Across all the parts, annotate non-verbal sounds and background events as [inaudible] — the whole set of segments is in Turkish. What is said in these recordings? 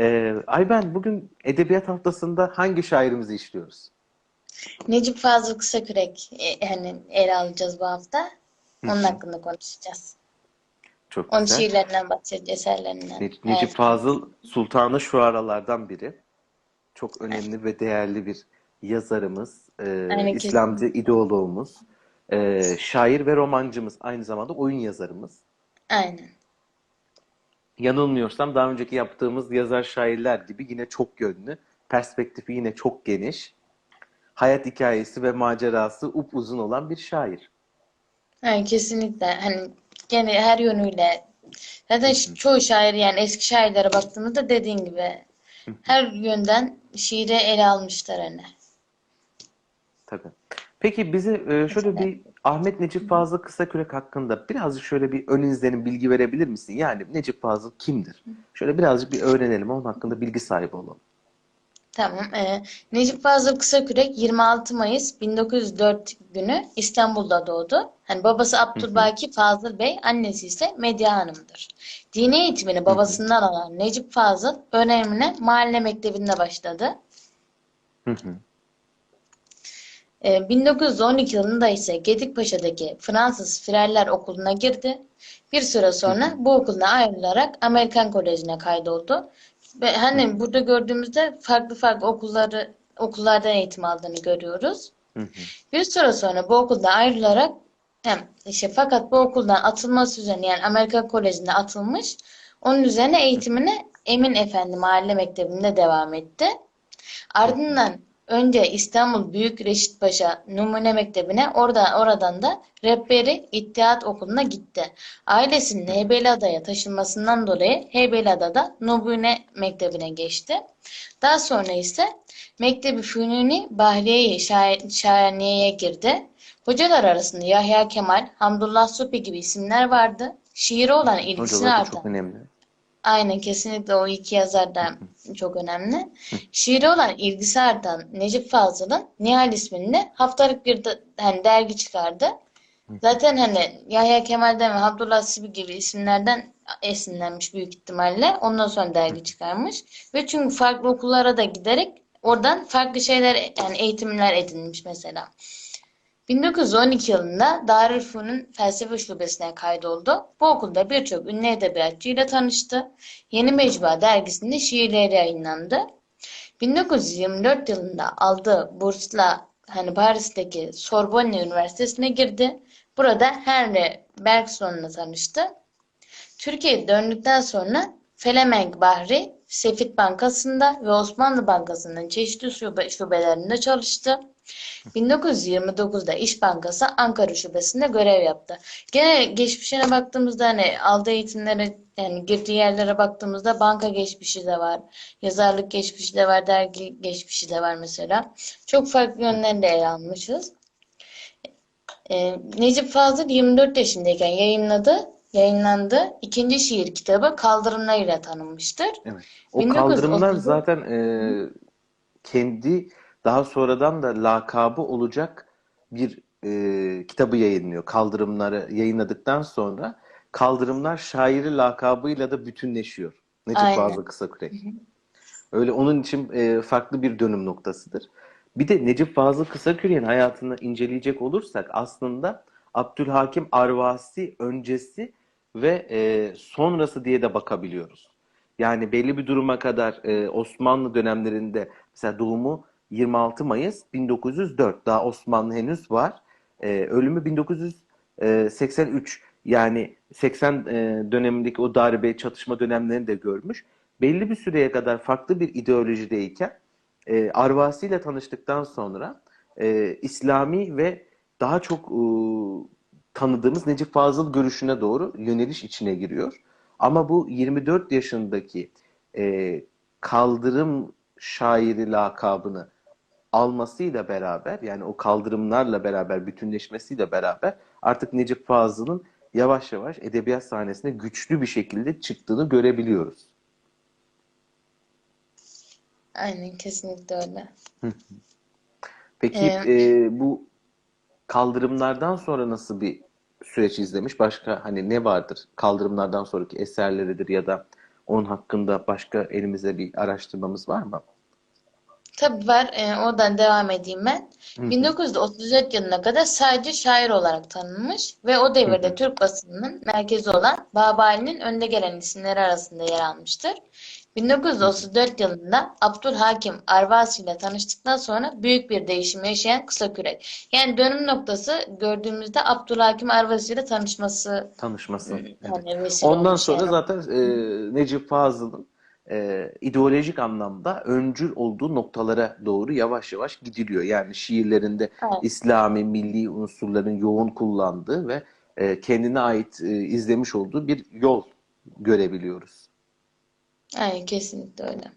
Ee, Ayben bugün Edebiyat Haftası'nda hangi şairimizi işliyoruz? Necip Fazıl Kısakürek e, hani ele alacağız bu hafta. Onun hakkında konuşacağız. Çok Onun güzel. şiirlerinden bahsedeceğiz, eserlerinden. Ne- Evet. Necip Fazıl Sultanı Şuaralardan biri. Çok önemli ve değerli bir yazarımız, e, Aynen, İslamcı ideoloğumuz, e, şair ve romancımız, aynı zamanda oyun yazarımız. Aynen. Yanılmıyorsam daha önceki yaptığımız yazar şairler gibi yine çok yönlü, perspektifi yine çok geniş, hayat hikayesi ve macerası upuzun olan bir şair. Yani kesinlikle hani gene her yönüyle zaten ş- çoğu şair yani eski şairlere baktığımızda dediğin gibi her yönden şiiri ele almışlar hani. Tabii. Peki bize e, şöyle bir Ahmet Necip Fazıl Kısakürek hakkında birazcık şöyle bir ön izlenim bilgi verebilir misin? Yani Necip Fazıl kimdir? Şöyle birazcık bir öğrenelim, onun hakkında bilgi sahibi olalım. Tamam. Ee, Necip Fazıl Kısakürek 26 Mayıs 1904 günü İstanbul'da doğdu. Hani babası Abdülbaki Fazıl Bey, annesi ise Medya Hanım'dır. Dini eğitimini babasından alan Necip Fazıl öğrenimine mahalle mektebinde başladı. Hı hı. Ee, 1912 yılında ise Gedikpaşa'daki Fransız Firerler Okulu'na girdi. Bir süre sonra bu okuldan ayrılarak Amerikan Koleji'ne kaydoldu. Ve hani burada gördüğümüzde farklı farklı okulları okullardan eğitim aldığını görüyoruz. Hı hı. Bir süre sonra bu okuldan ayrılarak hem işte fakat bu okuldan atılması üzerine yani Amerikan Koleji'ne atılmış. Onun üzerine eğitimine Emin Efendi Mahalle Mektebi'nde devam etti. Ardından önce İstanbul Büyük Reşit Paşa Numune Mektebi'ne oradan oradan da Rehberi İttihat Okulu'na gitti. Ailesinin Heybeliada'ya taşınmasından dolayı Heybeliada'da Numune Mektebi'ne geçti. Daha sonra ise Mektebi Fünuni Bahriye-i Şa- Şahaniye'ye girdi. Hocalar arasında Yahya Kemal, Hamdullah Supi gibi isimler vardı. Şiire olan ilgisini artan çok önemli. Aynen kesinlikle o iki yazar da çok önemli. Şiire olan ilgisi artan Necip Fazıl'ın Nihal isminde haftalık bir de, hani dergi çıkardı. Zaten hani Yahya Kemal'den ve Abdullah Sibi gibi isimlerden esinlenmiş büyük ihtimalle. Ondan sonra dergi çıkarmış. Ve çünkü farklı okullara da giderek oradan farklı şeyler yani eğitimler edinmiş mesela. 1912 yılında Darülfünun Felsefe Şubesi'ne kaydoldu. Bu okulda birçok ünlü edebiyatçıyla tanıştı. Yeni Mecbua dergisinde şiirleri yayınlandı. 1924 yılında aldığı bursla hani Paris'teki Sorbonne Üniversitesi'ne girdi. Burada Henry Bergson'la tanıştı. Türkiye'ye döndükten sonra Felemenk Bahri, Sefit Bankası'nda ve Osmanlı Bankası'nın çeşitli şube, şubelerinde çalıştı. 1929'da İş Bankası Ankara Şubesi'nde görev yaptı. Gene geçmişine baktığımızda hani aldığı eğitimlere yani girdiği yerlere baktığımızda banka geçmişi de var. Yazarlık geçmişi de var. Dergi geçmişi de var mesela. Çok farklı yönlerini de ele almışız. Ee, Necip Fazıl 24 yaşındayken yayınladı, yayınlandı. İkinci şiir kitabı Kaldırımlarıyla tanınmıştır. Evet. O 1930 kaldırımlar zaten e, kendi daha sonradan da lakabı olacak bir e, kitabı yayınlıyor. Kaldırımları yayınladıktan sonra Kaldırımlar şairi lakabıyla da bütünleşiyor. Necip Aynen. Fazıl Kısakürek. Öyle onun için e, farklı bir dönüm noktasıdır. Bir de Necip Fazıl Kısakürek'in hayatını inceleyecek olursak aslında Abdülhakim Arvasi öncesi ve e, sonrası diye de bakabiliyoruz. Yani belli bir duruma kadar e, Osmanlı dönemlerinde mesela doğumu 26 Mayıs 1904 daha Osmanlı henüz var. E, ölümü 1983 yani 80 e, dönemindeki o darbe çatışma dönemlerini de görmüş. Belli bir süreye kadar farklı bir ideolojideyken e, Arvasi ile tanıştıktan sonra e, İslami ve daha çok e, tanıdığımız Necip Fazıl görüşüne doğru yöneliş içine giriyor. Ama bu 24 yaşındaki e, kaldırım şairi lakabını almasıyla beraber yani o kaldırımlarla beraber bütünleşmesiyle beraber artık Necip Fazıl'ın yavaş yavaş edebiyat sahnesine güçlü bir şekilde çıktığını görebiliyoruz. Aynen kesinlikle öyle. Peki Ee, e, bu kaldırımlardan sonra nasıl bir süreç izlemiş? Başka hani ne vardır? Kaldırımlardan sonraki eserleridir ya da Onun hakkında başka elimizde bir araştırmamız var mı? Tabii var. E, oradan devam edeyim ben. Hı hı. 1934 yılına kadar sadece şair olarak tanınmış ve o devirde Türk basınının merkezi olan Babali'nin önde gelen isimleri arasında yer almıştır. 1934 yılında Abdülhakim Arvasi ile tanıştıktan sonra büyük bir değişim yaşayan Kısakürek. Yani dönüm noktası gördüğümüzde Abdülhakim Arvasi ile tanışması Tanışması. Evet. yani vesile Ondan sonra yani. zaten e, Necip Fazıl'ın e, ideolojik anlamda öncül olduğu noktalara doğru yavaş yavaş gidiliyor. Yani şiirlerinde Evet. İslami, milli unsurların yoğun kullandığı ve e, kendine ait e, izlemiş olduğu bir yol görebiliyoruz. Aynen kesinlikle öyle.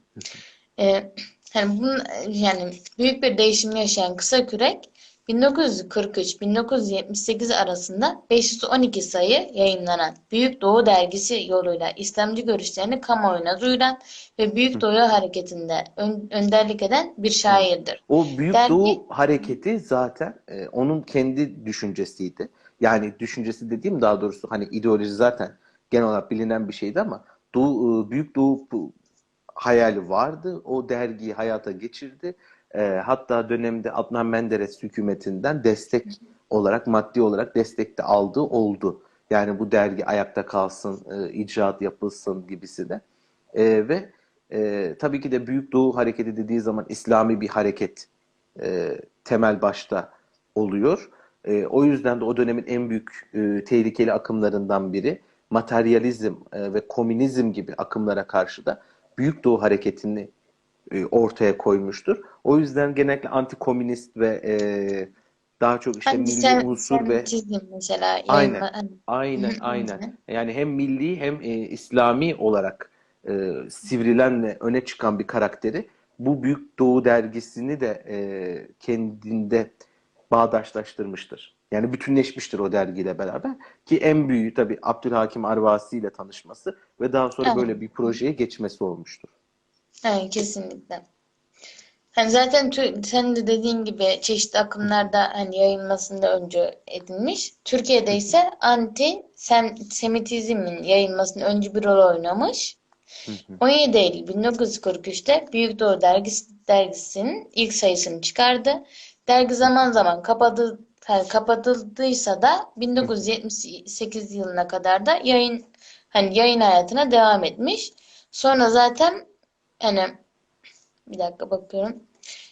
Ee, hani bunun, yani büyük bir değişim yaşayan Kısakürek 1943-1978 arasında 512 sayı yayınlanan Büyük Doğu Dergisi yoluyla İslamcı görüşlerini kamuoyuna duyuran ve Büyük Doğu hareketinde ön- önderlik eden bir şairdir. O Büyük Dergi- Doğu hareketi zaten e, onun kendi düşüncesiydi. Yani düşüncesi dediğim daha doğrusu hani ideoloji zaten genel olarak bilinen bir şeydi ama Doğu, e, Büyük Doğu hayali vardı. O dergiyi hayata geçirdi. E, hatta dönemde Adnan Menderes hükümetinden destek olarak, maddi olarak destek de aldığı oldu. Yani bu dergi ayakta kalsın, e, icraat yapılsın gibisi de. E, ve e, tabii ki de Büyük Doğu Hareketi dediği zaman İslami bir hareket e, temel başta oluyor. E, o yüzden de o dönemin en büyük e, tehlikeli akımlarından biri materyalizm e, ve komünizm gibi akımlara karşı da Büyük Doğu Hareketi'ni e, ortaya koymuştur. O yüzden genellikle antikomünist ve e, daha çok işte Hani milli sen, unsur ve Semitizm mesela Aynen. hani, Aynen, aynen. Yani hem milli hem e, İslami olarak e, sivrilen ve öne çıkan bir karakteri bu Büyük Doğu dergisini de e, kendinde bağdaşlaştırmıştır. Yani bütünleşmiştir o dergiyle beraber. Ki en büyüğü tabii Abdülhakim Arvasi ile tanışması ve daha sonra Evet. böyle bir projeye geçmesi olmuştur. Aynen, kesinlikle. Hani zaten tü- sen de dediğin gibi çeşitli akımlarda hani yayılmasında öncü edilmiş. Türkiye'de ise anti sem Semitizmin yayılmasında öncü bir rol oynamış. 17 Eylül 1943'te Büyük Doğu Dergisi, dergisinin ilk sayısını çıkardı. Dergi zaman zaman kapadı, hani kapatıldıysa da 1978 yılına kadar da yayın hani yayın hayatına devam etmiş. Sonra zaten hani bir dakika bakıyorum.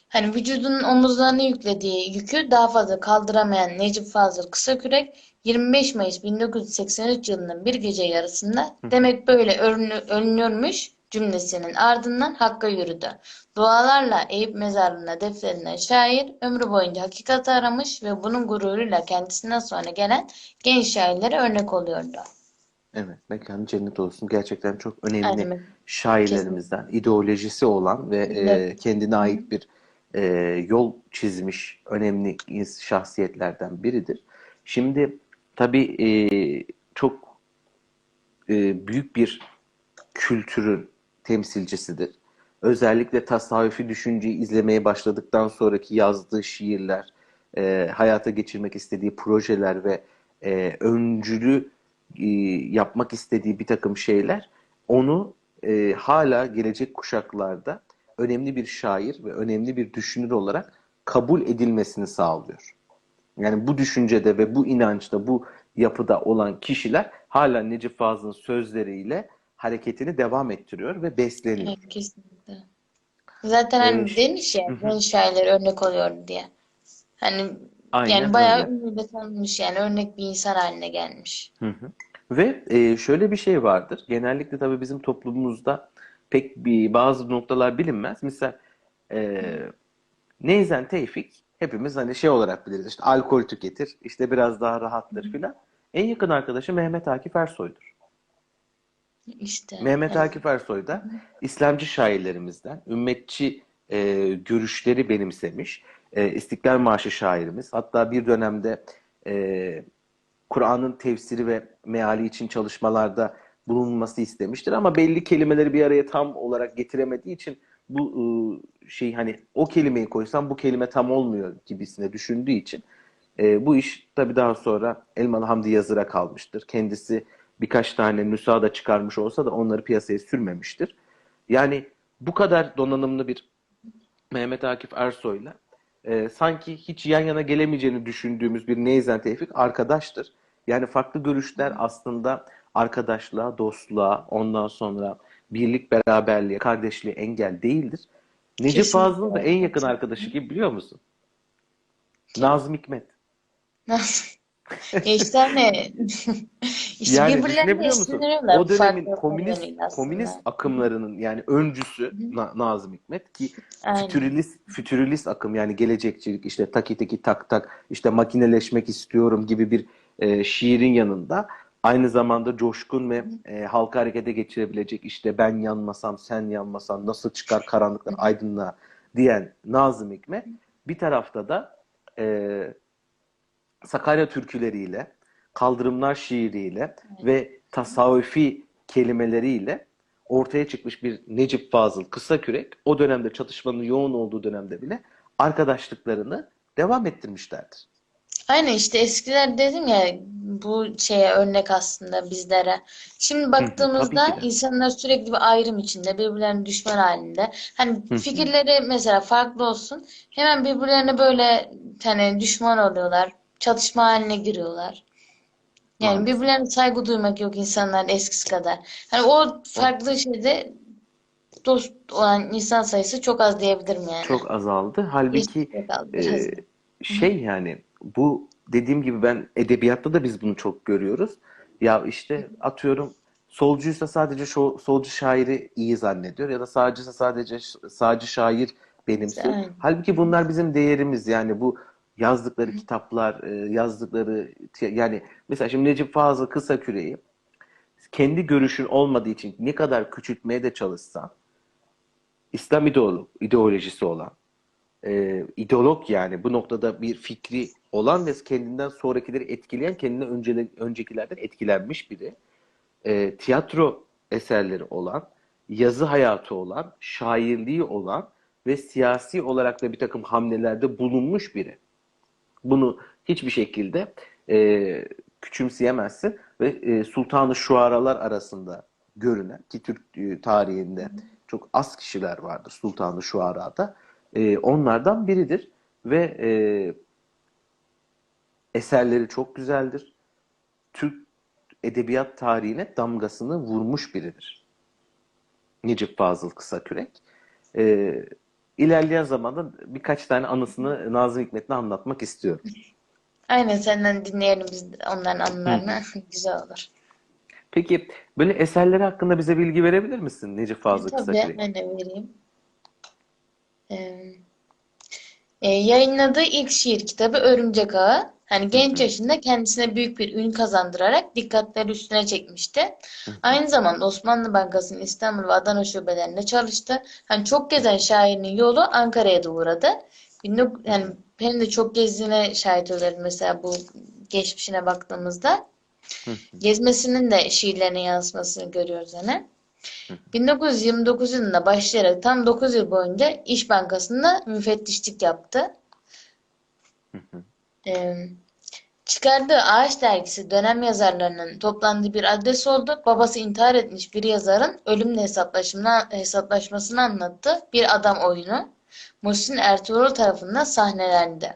Hani vücudunun omuzlarına yüklediği yükü daha fazla kaldıramayan Necip Fazıl Kısakürek 25 Mayıs 1983 yılının bir gece yarısında demek böyle ölünü- ölünüyormuş cümlesinin ardından Hakk'a yürüdü. Dualarla Eyüp mezarlığına defnedilen şair ömrü boyunca hakikati aramış ve bunun gururuyla kendisinden sonra gelen genç şairlere örnek oluyordu. Evet, mekanı cennet olsun. Gerçekten çok önemli Aynen. şairlerimizden, ideolojisi olan ve e, kendine ait bir e, yol çizmiş önemli ins- şahsiyetlerden biridir. Şimdi tabii e, çok e, büyük bir kültürün temsilcisidir. Özellikle tasavvufi düşünceyi izlemeye başladıktan sonraki yazdığı şiirler, e, hayata geçirmek istediği projeler ve e, öncülü e, yapmak istediği bir takım şeyler onu e, hala gelecek kuşaklarda önemli bir şair ve önemli bir düşünür olarak kabul edilmesini sağlıyor. Yani bu düşüncede ve bu inançta, bu yapıda olan kişiler hala Necip Fazıl'ın sözleriyle hareketini devam ettiriyor ve besleniyor. Evet, kesinlikle. Zaten hani demiş ya genç şairlere örnek oluyordu diye. Hani Aynen yani bayağı öyle. ünlü de tanınmış yani örnek bir insan haline gelmiş. Hı hı. Ve e, şöyle bir şey vardır. Genellikle tabii bizim toplumumuzda pek bir bazı noktalar bilinmez. Mesela e, Neyzen Tevfik hepimiz hani şey olarak biliriz. İşte alkol tüketir, işte biraz daha rahattır filan. En yakın arkadaşı Mehmet Akif Ersoy'dur. İşte Mehmet evet. Akif Ersoy da İslamcı şairlerimizden, ümmetçi e, görüşleri benimsemiş, e, İstiklal Marşı şairimiz. Hatta bir dönemde e, Kur'an'ın tefsiri ve meali için çalışmalarda bulunması istemiştir ama belli kelimeleri bir araya tam olarak getiremediği için bu e, şey hani o kelimeyi koysam bu kelime tam olmuyor gibisine düşündüğü için e, bu iş tabii daha sonra Elmalı Hamdi Yazır'a kalmıştır. Kendisi birkaç tane müsaade çıkarmış olsa da onları piyasaya sürmemiştir. Yani bu kadar donanımlı bir Mehmet Akif Ersoy'la e, sanki hiç yan yana gelemeyeceğini düşündüğümüz bir Neyzen Tevfik arkadaştır. Yani farklı görüşler aslında arkadaşlığa, dostluğa, ondan sonra birlik, beraberliğe, kardeşliğe engel değildir. Necip. Fazıl'ın da en yakın arkadaşı gibi biliyor musun? Nazım Hikmet. Nasıl? [laughs] Gençler ne? [laughs] İşte Yani düşünebiliyor musun? O dönemin komünist komünist akımlarının yani öncüsü Na- Nazım Hikmet ki Aynen. fütürist fütürist akım yani gelecekçilik işte taki taki tak tak işte makineleşmek istiyorum gibi bir e, şiirin yanında aynı zamanda coşkun ve e, halka harekete geçirebilecek işte ben yanmasam sen yanmasan nasıl çıkar karanlıklar aydınlığa diyen Nazım Hikmet bir tarafta da e, Sakarya türküleriyle, kaldırımlar şiiriyle ve tasavvufi kelimeleriyle ortaya çıkmış bir Necip Fazıl Kısakürek o dönemde çatışmanın yoğun olduğu dönemde bile arkadaşlıklarını devam ettirmişlerdir. Aynen işte eskiler dedim ya bu şeye örnek aslında bizlere. Şimdi baktığımızda insanlar sürekli bir ayrım içinde, birbirlerine düşman halinde. Hani hı. fikirleri mesela farklı olsun, hemen birbirlerine böyle hani düşman oluyorlar, çatışma haline giriyorlar. Yani Maalesef. birbirlerine saygı duymak yok insanların eskisi kadar. Hani o farklı şeyde dost olan insan sayısı çok az diyebilirim yani. Çok azaldı. Halbuki e, şey yani bu dediğim gibi ben edebiyatta da biz bunu çok görüyoruz. Ya işte atıyorum solcuysa sadece şu, solcu şairi iyi zannediyor ya da sağcıysa sadece sağcı şair benimsiyor. Aynen. Halbuki bunlar bizim değerimiz yani bu yazdıkları kitaplar, e, yazdıkları yani mesela şimdi Necip Fazıl Kısaküre'yi kendi görüşün olmadığı için ne kadar küçültmeye de çalışsan İslam ideolog, ideolojisi olan e, ideolog yani bu noktada bir fikri olan ve kendinden sonrakileri etkileyen kendinden öncele, öncekilerden etkilenmiş biri. E, tiyatro eserleri olan, yazı hayatı olan, şairliği olan ve siyasi olarak da bir takım hamlelerde bulunmuş biri. Bunu hiçbir şekilde e, küçümseyemezsin ve e, Sultanı Şuaralar arasında görünen ki Türk e, tarihinde çok az kişiler vardır Sultanı Şuara'da. E, onlardan biridir ve e, eserleri çok güzeldir. Türk edebiyat tarihine damgasını vurmuş biridir. Necip Fazıl Kısakürek. E, ilerleyen zamanda birkaç tane anısını Nazım Hikmet'le anlatmak istiyorum. Aynen senden dinleyelim biz onların anılarını. [laughs] Güzel olur. Peki böyle eserleri hakkında bize bilgi verebilir misin Necip Fazıl Tabii Kısakürek? ben de vereyim. Ee, e, yayınladığı ilk şiir kitabı Örümcek Ağı. Hani genç yaşında kendisine büyük bir ün kazandırarak dikkatleri üstüne çekmişti. Aynı zamanda Osmanlı Bankası'nın İstanbul ve Adana şubelerinde çalıştı. Hani çok gezen şairin yolu Ankara'ya da uğradı. 19 Yani benim de çok gezdiğine şahit oluyorum mesela bu geçmişine baktığımızda. Gezmesinin de şiirlerine yansımasını görüyoruz hani. 1929 yılında başlayarak tam 9 yıl boyunca İş Bankası'nda müfettişlik yaptı. Ee, çıkardığı Ağaç dergisi dönem yazarlarının toplandığı bir adres oldu. Babası intihar etmiş bir yazarın ölümle hesaplaşmasını, hesaplaşmasını anlattı. Bir adam oyunu. Muhsin Ertuğrul tarafından sahnelendi.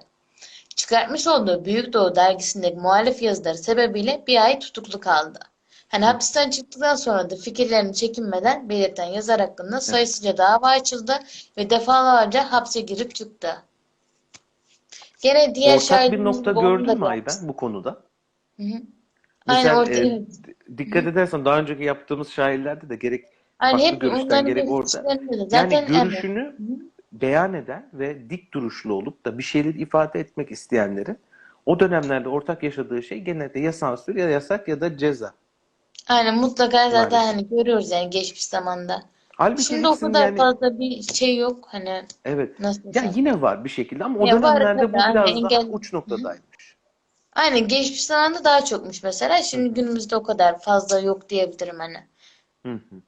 Çıkartmış olduğu Büyük Doğu dergisindeki muhalif yazıları sebebiyle bir ay tutuklu kaldı. Hani hapisten çıktıktan sonra da fikirlerini çekinmeden belirten yazar hakkında sayısızca dava açıldı ve defalarca hapse girip çıktı. Gene diğer Ortak bir nokta gördün mü. Ayben bu konuda? Hı hı. Mesela Aynen e, evet. dikkat edersen daha önceki yaptığımız şairlerde de gerek Aynen farklı hep görüşten gerek orada. de. Yani Zaten evet. görüşünü beyan eden ve dik duruşlu olup da bir şeyleri ifade etmek isteyenlerin o dönemlerde ortak yaşadığı şey genelde ya sansür ya yasak ya da ceza. Aynen mutlaka zaten Maalesef. hani görüyoruz yani geçmiş zamanda. Halbuki Şimdi o hepsinin kadar yani fazla bir şey yok hani evet nasıl ya desem. yine var bir şekilde ama o Ya var dönemlerde bu tabii hani biraz daha engel uç noktadaymış. Aynen geçmiş zamanda daha çokmuş mesela. Şimdi günümüzde o kadar fazla yok diyebilirim hani. Hı hı.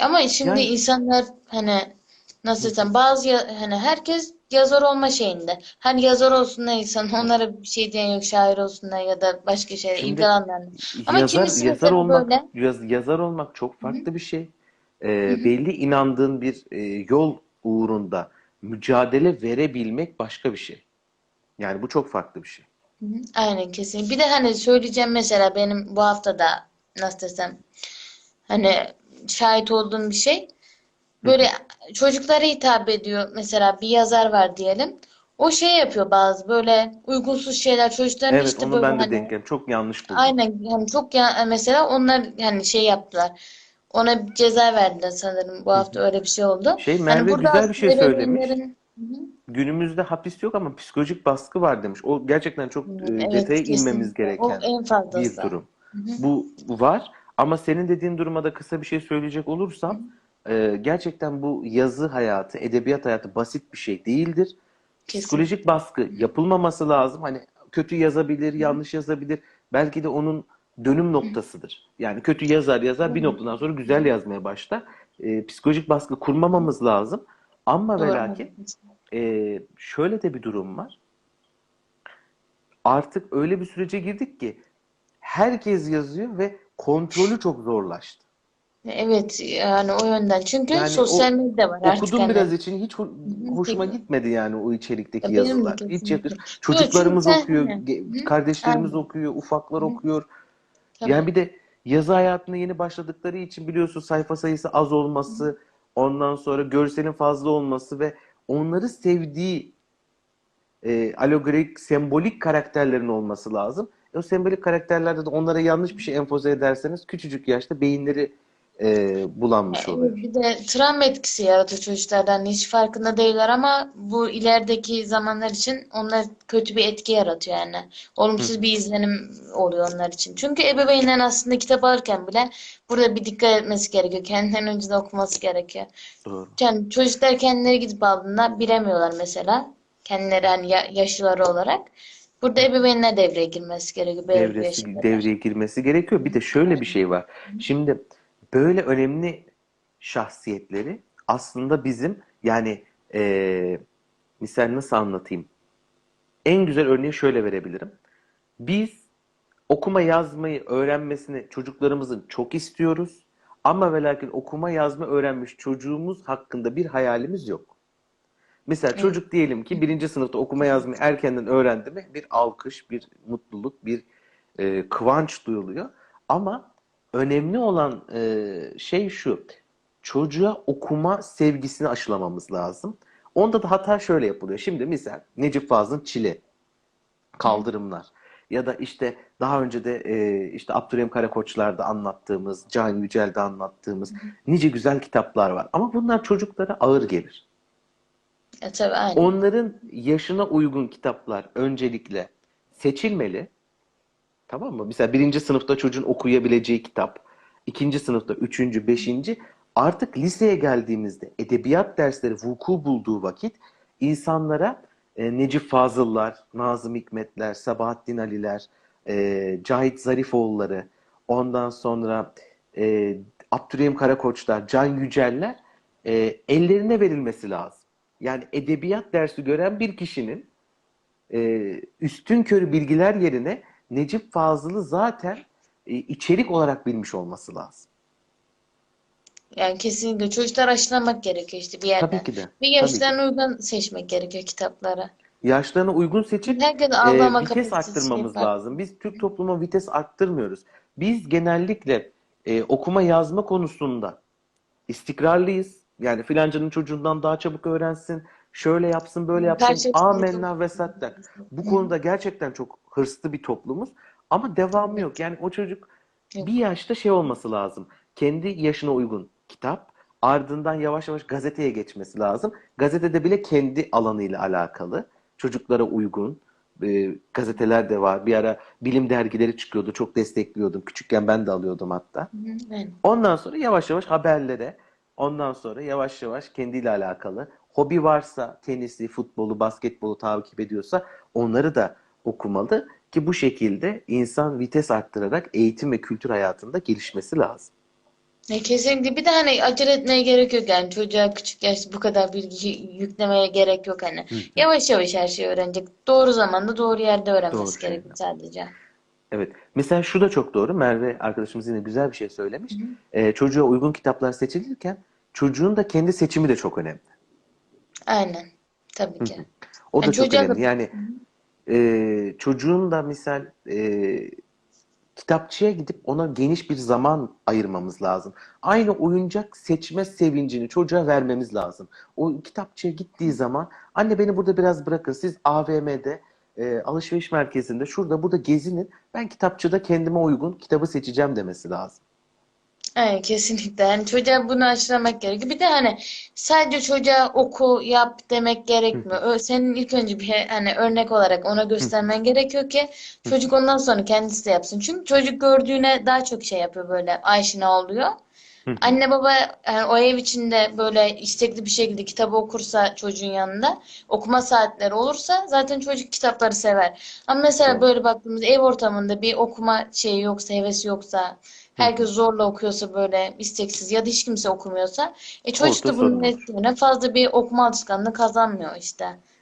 Ama şimdi Yani insanlar hani nasıl desem bazı ya- hani herkes yazar olma şeyinde. Hani yazar olsunlar insan [laughs] onlara bir şey diyen yok şair olsunlar ya da başka şey Şimdi ilgi alanlarında. Ama yazar kimisi yazar olmak böyle yaz- yazar olmak çok farklı bir şey. Hı. belli inandığın bir e, yol uğrunda mücadele verebilmek başka bir şey. Yani bu çok farklı bir şey. Hı hı. Aynen kesin. Bir de hani söyleyeceğim mesela benim bu hafta da nasıl desem hani şahit olduğum bir şey. Hı Böyle hı. çocuklara hitap ediyor. Mesela bir yazar var diyelim. O şey yapıyor bazı böyle uygunsuz şeyler çocukların Evet, işte onu böyle ben de hani denk geldim. Çok yanlış buldum. aynen yani çok ya mesela onlar hani şey yaptılar. Ona bir ceza verdiler sanırım. Bu Hı hafta hı. öyle bir şey oldu. Şey Hani Merve burada güzel bir şey söylemiş. Hı hı. Günümüzde hapis yok ama psikolojik baskı var demiş. O gerçekten çok Hı, e, Evet detaya inmemiz kesinlikle. O gereken en bir fazlası. durum. Hı hı. Bu var ama senin dediğin duruma da kısa bir şey söyleyecek Hı hı. E, gerçekten bu yazı hayatı, edebiyat hayatı basit bir şey değildir. Psikolojik Kesinlikle. baskı yapılmaması lazım. Hani kötü yazabilir, yanlış yazabilir. Belki de onun dönüm noktasıdır. Yani kötü yazar yazar bir noktadan sonra güzel yazmaya başlar. E, psikolojik baskı kurmamamız lazım. Ama ve lakin e, şöyle de bir durum var. Artık öyle bir sürece girdik ki herkes yazıyor ve kontrolü çok zorlaştı. Evet yani o yönden. Çünkü Yani sosyal o medya var artık okudum hani. biraz için hiç ho- Hı hı. hoşuma Peki. gitmedi yani o içerikteki Ya benim de yazılar. Hiç kesinlikle. yakış. Yok çünkü Çocuklarımız sen okuyor, hani. ge- kardeşlerimiz okuyor, ufaklar Hı okuyor. Yani Tabii. bir de yazı hayatına yeni başladıkları için biliyorsun sayfa sayısı az olması, ondan sonra görselin fazla olması ve onları sevdiği e, alegorik, sembolik karakterlerin olması lazım. E, o sembolik karakterlerde de onlara yanlış bir şey empoze ederseniz küçücük yaşta beyinleri e, bulanmış oluyor. bir de travma etkisi yaratıyor çocuklardan hiç farkında değiller ama bu ilerideki zamanlar için onlar kötü bir etki yaratıyor yani. Olumsuz hı, bir izlenim oluyor onlar için. Çünkü ebeveynler aslında kitap alırken bile burada bir dikkat etmesi gerekiyor. Kendinden önce de okuması gerekiyor. doğru. Yani çocuklar kendileri gidip aldığında bilemiyorlar mesela. Kendileri hani ya- yaşlıları olarak. Burada ebeveynler devreye girmesi gerekiyor Devresi, devreye girmesi gerekiyor. Bir de şöyle bir şey var. Şimdi böyle önemli şahsiyetleri aslında bizim yani e, misal nasıl anlatayım? En güzel örneği şöyle verebilirim. Biz okuma yazmayı öğrenmesini çocuklarımızın çok istiyoruz. Ama ve lakin okuma yazma öğrenmiş çocuğumuz hakkında bir hayalimiz yok. Mesela Evet. çocuk diyelim ki birinci sınıfta okuma yazmayı erkenden öğrendi mi bir alkış, bir mutluluk, bir e, kıvanç duyuluyor. Ama önemli olan e, şey şu, çocuğa okuma sevgisini aşılamamız lazım. Onda da hata şöyle yapılıyor. Şimdi misal Necip Fazıl'ın Çile. Kaldırımlar ya da işte daha önce de e, işte Abdurrahim Karakoçlar'da anlattığımız, Can Yücel'de anlattığımız nice güzel kitaplar var. Ama bunlar çocuklara ağır gelir. E tabii aynen. Onların yaşına uygun kitaplar öncelikle seçilmeli. Tamam mı? Mesela birinci sınıfta çocuğun okuyabileceği kitap, ikinci sınıfta, üçüncü, beşinci. Artık liseye geldiğimizde edebiyat dersleri vuku bulduğu vakit insanlara e, Necip Fazıllar, Nazım Hikmetler, Sabahattin Aliler, e, Cahit Zarifoğulları, ondan sonra e, Abdurrahim Karakoçlar, Can Yüceller e, ellerine verilmesi lazım. Yani edebiyat dersi gören bir kişinin e, üstün körü bilgiler yerine Necip Fazıl'ı zaten e, içerik olarak bilmiş olması lazım. Yani kesinlikle çocuklar aşılamak gerekiyor işte bir Tabii yerden. ki de. Tabii ki yaşlarına uygun seçmek gerekiyor kitapları. Yaşlarına uygun seçip Herkes e, vites şey arttırmamız farklı. lazım. Biz Türk toplumu vites arttırmıyoruz. Biz genellikle e, okuma yazma konusunda istikrarlıyız. Yani filancanın çocuğundan daha çabuk öğrensin, şöyle yapsın, böyle yapsın. Açıdan çok Amenna ve sattak. Bu konuda gerçekten çok hırslı bir toplumuz. Ama devamı yok. Yani o çocuk bir Yok. yaşta şey olması lazım. Kendi yaşına uygun kitap. Ardından yavaş yavaş gazeteye geçmesi lazım. Gazetede bile kendi alanıyla alakalı. Çocuklara uygun e, gazeteler de var. Bir ara bilim dergileri çıkıyordu. Çok destekliyordum. Küçükken ben de alıyordum hatta. Ondan sonra yavaş yavaş haberlere, ondan sonra yavaş yavaş kendiyle alakalı. Hobi varsa tenisi, futbolu, basketbolu takip ediyorsa onları da okumalı ki bu şekilde insan vites arttırarak eğitim ve kültür hayatında gelişmesi lazım. Ne kesinlikle bir de hani acele etmeye gerek yok yani çocuğa küçük yaşta bu kadar bilgi yüklemeye gerek yok hani. Yavaş yavaş her şeyi öğrenecek. Doğru zamanda doğru yerde öğrenmesi Doğru gerekiyor sadece. Evet. Mesela şu da çok doğru. Merve arkadaşımız yine güzel bir şey söylemiş. Ee, çocuğa uygun kitaplar seçilirken çocuğun da kendi seçimi de çok önemli. Aynen. Tabii ki. O da Yani çok çocuğa önemli. Yani e, çocuğun da misal e, kitapçıya gidip ona geniş bir zaman ayırmamız lazım. Aynı oyuncak seçme sevincini çocuğa vermemiz lazım. O kitapçıya gittiği zaman anne beni burada biraz bırakın. Siz AVM'de e, alışveriş merkezinde şurada burada gezinin. Ben kitapçıda kendime uygun kitabı seçeceğim demesi lazım. Aynen kesinlikle. Yani çocuğa bunu aşılamak gerekiyor. Bir de hani sadece çocuğa oku, yap demek gerekmiyor. Ö- Senin ilk önce bir hani örnek olarak ona göstermen gerekiyor ki çocuk ondan sonra kendisi de yapsın. Çünkü çocuk gördüğüne daha çok şey yapıyor böyle aşina oluyor. Anne baba yani o ev içinde böyle istekli bir şekilde kitabı okursa çocuğun yanında okuma saatleri olursa zaten çocuk kitapları sever. Ama mesela Doğru. böyle baktığımızda ev ortamında bir okuma şeyi yoksa, hevesi yoksa, herkes zorla okuyorsa böyle isteksiz ya da hiç kimse okumuyorsa e çocuk da Orada bunun sorun etkilerinden fazla bir okuma alışkanlığı kazanmıyor işte.